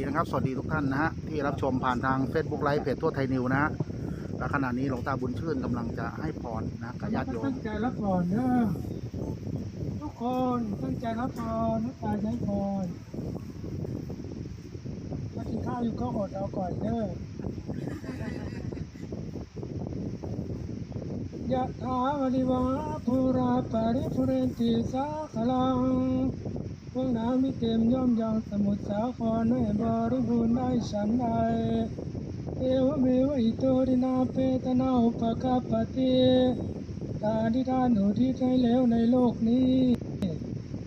ดีนะครับ สวัสดีทุกท่านนะฮะที่รับชมผ่านทาง Facebook ไลฟ์เพจทั่วไทยนิวนะฮะและขณะนี้หลวงตาบุญชื่นกำลังจะให้พรนะกับญาติโยมตั้งใจรับพรเด้อทุกคนตั้งใจรับพรนักกาใช้พรถ้ากินข้าวอยู่ก็อดเอาก่อนเด้อยะถาวริวาภูราปริภูเรนติสาขลัง พวกน้ำมิเต็มย่อมยังสมุทรสาครให้บริบูรณ์ได้ฉันใดเอวเมวอิโตดินาเปตนาอุปกาปติตาที่ท่านอุทิศให้แล้วในโลกนี้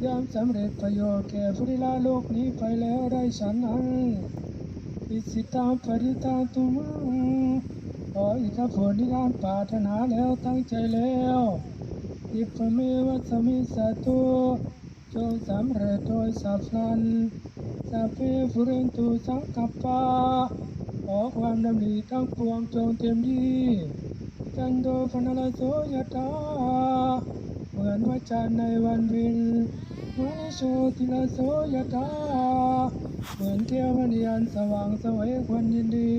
ย่อมสำเร็จประโยชน์แก่ผู้ที่ละโลกนี้ไปแล้วได้ฉันนั้นอิสิตาปริตาตุมังขออิทธผลที่ท่านปรารถนาแล้วตั้งใจแล้วอิปเมวะสมิสาตุ จงสำเร็จโดยสัพพันสัพเพฟุเรนตุสังกัปปาขอความดำริทั้งปวงจงเต็มที่จันโดพนลโสยตาเหมือนพระจันในวันเพ็ญเหมือนโชติลโสยตาเหมือนเทวมณีอันสว่างสวัยควันยินดี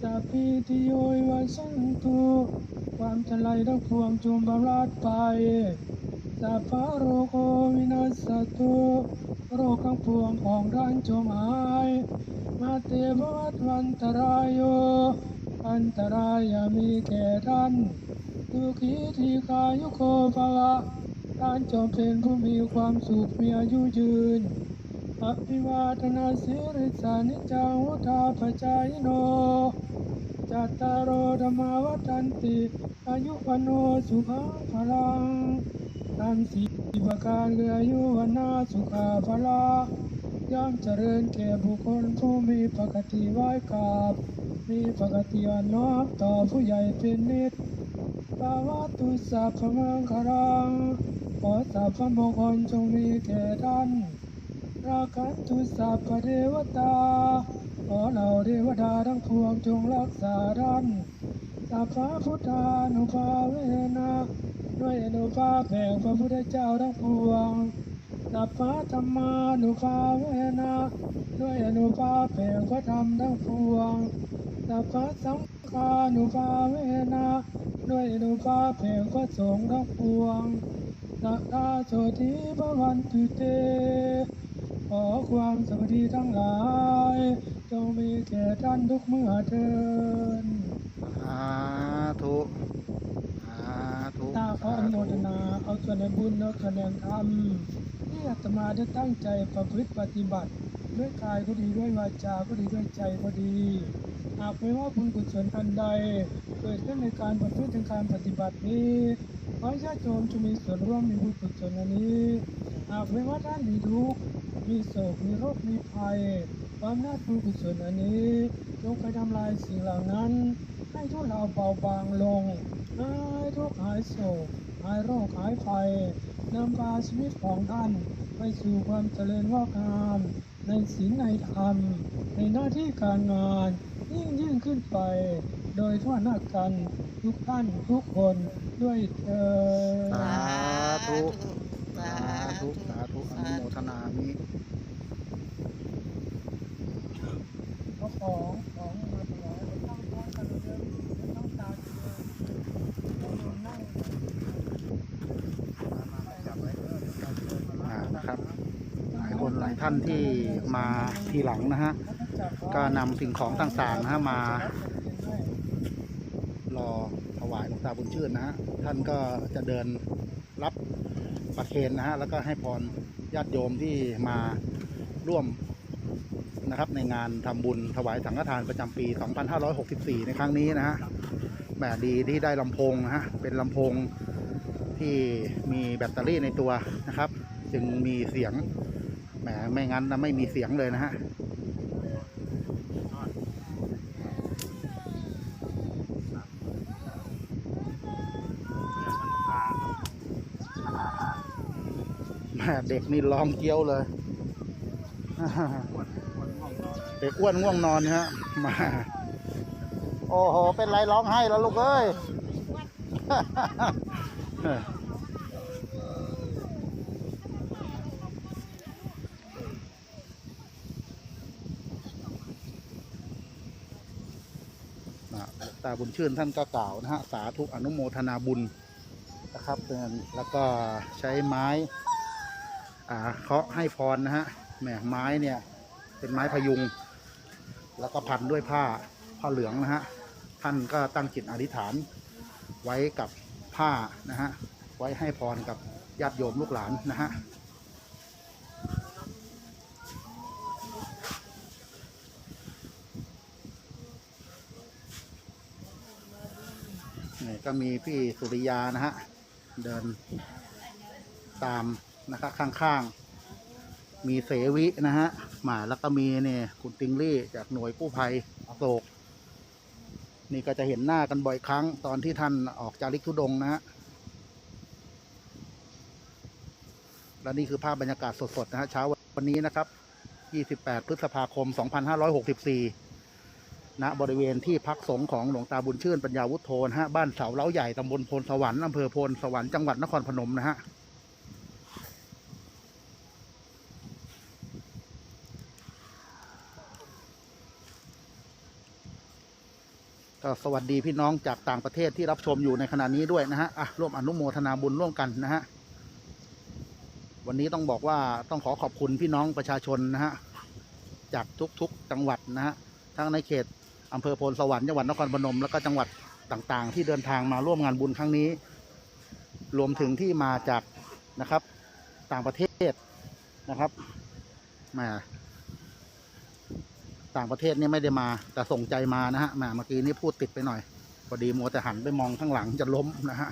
สัพพิติโยวันสันตุความชลัยทั้งปวงจงบำราดไป สัพพะโรโควินัสตุโรคทั้งปวงของร้านจงหาย มาเตวัตวันตรายโยอันตรายามีแก่ท่านทุกขีทีกายุโคภละท่านจงเป็นผู้มีความสุขมีอายุยืน อภิวาทนาสิริสานิจาวุธาปจายโน จัตตารโอธรรมาวัฏันติ อายุวโนสุขังพลังตามสีประการเหลืออายุวันนาสุขาพลาย่อมเจริญแก่บุคคลผู้มีปกติไหว้กราบ มีปกติอ่อนน้อมต่อผู้ใหญ่เป็นนิดปาวาตุสัพพมังคารังขอสัพพมงคลจงมีแก่ท่าน ราคันตุสัพเทวตาขอเหล่าเทวดาทั้งปวงจงรักษาท่านสัพพะพุทธานุภาเวนะด้วยอนุภาพแห่งพระพุทธเจ้าทั้งปวงสัพพะธรรมานุภาเวนะด้วยอนุภาพแห่งพระธรรมทั้งปวงสัพพะสังฆานุภาเวนะด้วยอนุภาพแห่งพระสงฆ์ทั้งปวงสัทธาโสธิพระวันตุเต ขอความสวัสดีทั้งหลายจงมีแก่ท่านทุกเมื่อเทินสาธุสาธุตาขออนุโมทนาเอาส่วนในบุญและคะแนนธรรมที่อาตมาได้ตั้งใจประพฤติปฏิบัติ ด้วยกายก็ดีด้วยวาจาก็ดีด้วยใจก็ดีหากไม่ว่าบุญกุศลอันใด เกิดขึ้นในการประพฤติในการปฏิบัตินี้ขอให้ญาติโยมจะมีส่วนร่วมในบุญกุศลอันนี้ หากไม่ว่าท่านมีทุกข์มีโศกมีโรคมีภัย ความน่าบุญกุศลอันนี้จงไปทำลายสิ่งเหล่านั้น ให้ทุกเราเบาบางลงหายทุกข์หายโศกหายโรคหายภัยนำพาชีวิตของท่านไปสู่ความเจริญงอกงามในศีลในธรรม ในหน้าที่การงาน ยิ่งยิ่งขึ้นไป โดยทั่วหน้ากันทุกท่านทุกคนด้วยเธอญสาธุ สาธุ สาธุ อนุโมทนามิเอาของของมาถวายตั้งพร้อมกันเลยตั้งตาเลยนั่งอ่านะครับหลายคนหลายท่านที่มาทีหลังนะฮะ ก็นำสิ่งของต่างๆนะฮะมารอถวายหลวงตาบุญชื่นนะฮะ ท่านก็จะเดินรับ ประเคนนะฮะแล้วก็ให้พรญาติโยมที่มาร่วมนะครับในงานทำบุญถวายสังฆทานประจำปี 2564 ในครั้งนี้นะฮะแหมดีที่ได้ลำโพงนะฮะเป็นลำโพงที่มีแบตเตอรี่ในตัวนะครับ จึงมีเสียงแหมไม่งั้นนะไม่มีเสียงเลยนะฮะ เด็กนี่ร้องเกี้ยวเลย เด็กอ้วนง่วงนอนฮะมา โอ้โห เป็นไรร้องให้แล้วลูกเอ้ยตาบุญชื่นท่านก็กล่าวนะฮะ สาธุอนุโมทนาบุญนะครับแล้วก็ใช้ไม้ เคาะให้พรนะฮะแหมไม้เนี่ยเป็นไม้พยุง แล้วก็พันด้วยผ้าผ้าเหลืองนะฮะท่านก็ตั้งจิตอธิษฐานไว้กับผ้านะฮะไว้ให้พรกับญาติโยมลูกหลานนะฮะนี่ก็มีพี่สุริยานะฮะเดินตาม นะครับข้างๆ มีเสวินะฮะมาแล้วก็มีเนี่ยคุณติงลี่จากหน่วยกู้ภัยอโศกนี่ก็จะเห็นหน้ากันบ่อยครั้งตอนที่ท่านออกจาริกทุดงนะฮะและนี่คือภาพบรรยากาศสดๆนะฮะเช้าวันนี้นะครับ 28 พฤษภาคม 2564 ณ บริเวณที่พักสงฆ์ของหลวงตาบุญชื่นปัญญาวุฒโธนะฮะ บ้านเสาเล้าใหญ่ตำบลโพนสวรรค์อำเภอโพนสวรรค์จังหวัดนครพนมนะฮะ ก็สวัสดีพี่น้องจากต่างประเทศที่รับชมอยู่ในขณะนี้ด้วยนะฮะอะร่วมอนุโมทนาบุญร่วมกันนะฮะวันนี้ต้องบอกว่าต้องขอขอบคุณพี่น้องประชาชนนะฮะจากทุกๆจังหวัดนะฮะทั้งในเขตอำเภอโพนสวรรค์จังหวัดนครพนมแล้วก็จังหวัดต่างๆ ที่เดินทางมาร่วมงานบุญครั้งนี้ รวมถึงที่มาจากนะครับต่างประเทศนะครับมา ต่างประเทศนี่ไม่ได้มาแต่ส่งใจมานะฮะแหมาเมื่อกี้นี่พูดติดไปหน่อยพอดีมัวแต่หันไปมองข้างหลังจะล้มนะฮะ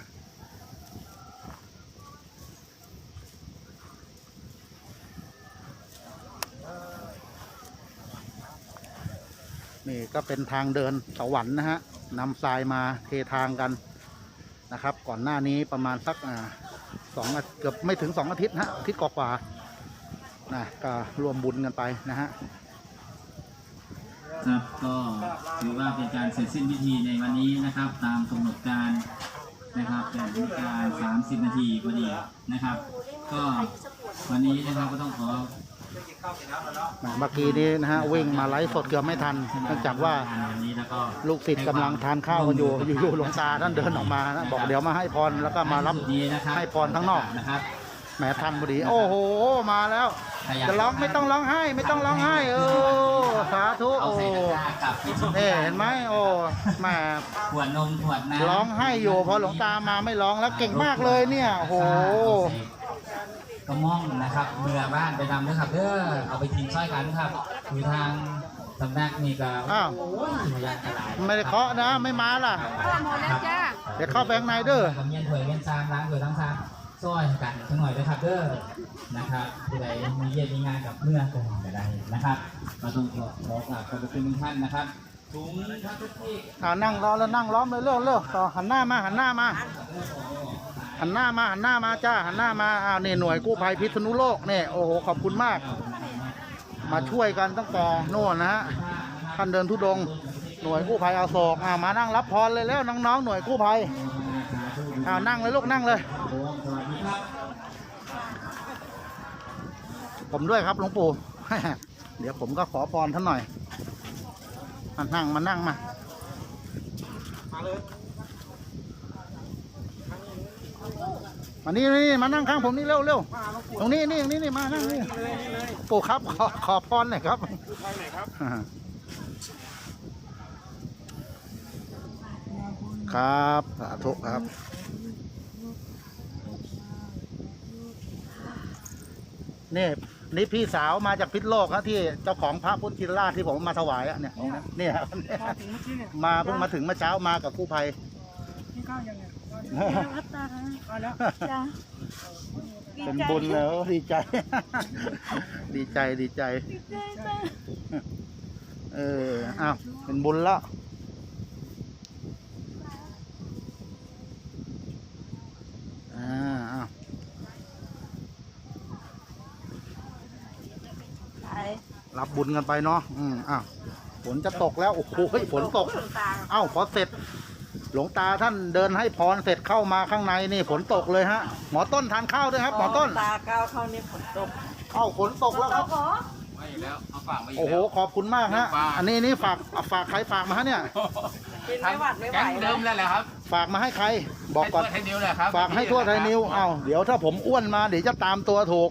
นี่ก็เป็นทางเดินสวรรค์นะฮะนำทรายมาเททางกันนะครับ ก่อนหน้านี้ประมาณสักสองเกือบไม่ถึงสองอาทิตย์นะฮะอาทิตย์กว่าๆนะก็รวมบุญกันไปนะฮะ ครับก็ถือว่าเป็นการเสร็จสิ้นพิธีในวันนี้นะครับ ตามกำหนดการนะครับแต่นาฬิกา30 นาทีพอดีนะครับ ก็วันนี้นะครับก็ต้องขอเมื่อกี้นี้นะฮะวิ่งมาไลฟ์สดเกือบไม่ทันเนื่องจากว่าวันนี้แล้วก็ลูกศิษย์กำลังทานข้าวกันอยู่อยู่ๆหลวงตาท่านเดินออกมานะบอกเดี๋ยวมาให้พรแล้วก็มารับจุดนี้นะครับให้พรข้างนอกนะครับ แหมทันพอดีโอ้โหมาแล้ว จะร้องไม่ต้องร้องไห้ไม่ต้องร้องไห้เออสาธุเอาโอ้ใส่ตะกร้ากลับที่ชุดนี่เห็นไหมโอ้แหมขวดนมขวดน้ำร้องไห้อยู่พอหลวงตามาไม่ร้องแล้วเก่งมากเลยเนี่ยโอ้โหกระม่องนะครับเมื่อบ้านไปทำด้วยครับเด้อเอาไปกินช่วยกันครับอยู่ทางสำนักนี่ก็อ้าวโอ้ยพยานตลาดไม่ได้เคาะนะไม่มาล่ะหมดแล้วจ้าเดี๋ยวเข้าไปข้างในเด้อกับเมียนถวยเมียนซามล้างถวยทั้งซาม ซอยกันทั้งหน่อยด้วยครับเด้อนะครับผู้ใดมีเยี่ยมมีงานกับเมื่อกันก็ได้นะครับก็ต้องขอขอกราบขอบพระคุณทุกท่านนะครับถุงพลาสติกอ่านั่งรอแล้วนั่งล้อมเลยเร็วเร็วต่อหันหน้ามาหันหน้ามา หันหน้ามาหันหน้ามาจ้าหันหน้ามาอ้าวนี่หน่วยกู้ภัยพิษณุโลกเนี่ยโอ้โหขอบคุณมาก มาช่วยกันตั้งแต่โน่นนะฮะท่านเดินทุดงหน่วยกู้ภัยอาโศกอ่ามานั่งรับพรเลยแล้วน้องๆหน่วยกู้ภัยอ่านั่งเลยลูกนั่งเลย โอ้สวัสดีครับผมด้วยครับหลวงปู่ เดี๋ยวผมก็ขอพรท่านหน่อยมานั่งมานั่งมา มานี่นี่มานั่งข้างผมนี่เร็วเร็วตรงนี้นี่ตรงนี้นี่มานั่งนี่ปู่ครับขอขอพรหน่อยครับครับสาธุครับ นี่นี่พี่สาวมาจากพิษณุโลกครับที่เจ้าของพระพุทธชินราชที่ผมมาถวายอะเนี่ยเนี่ยครับมาถึงเมื่อกี้เนี่ยมาเพิ่งมาถึงเมื่อเช้ามากับกู้ภัย กินข้าวยังไงรับตาค่ะเอาแล้วจ้าเป็นบุญแล้วดีใจ ดีใจดีใจเอออ้าวเป็นบุญแล้วอ่าอ้าว ไป รั บบุญกันไปเนาะอืมอ้าวฝนจะตกแล้วโอ้โหฝนตก เอ้าพอเสร็จ หลวงตาท่านเดินให้พรเสร็จเข้ามาข้างในนี่ฝนตกเลยฮะ หมอต้นทานข้าวด้วยครับ หมอต้นตาก้าวเข้านี่ฝนตกเอ้าฝนตกแล้วครับไม่แล้วเอาฝากมาอีกโอ้โหแล้วขอบคุณมากฮะฝากอันนี้นี่ฝากฝากใครฝากมาฮะเนี่ยกินไม่หวัดไม่ไหวแก๊งเดิมแล้วแหละครับ ฝากมาให้ใคร บอกก่อนให้ทั่วไทยนิวแหละครับฝากให้ทั่วไทยนิวเอ้าเดี๋ยวถ้าผมอ้วนมาเดี๋ยวจะตามตัวถูก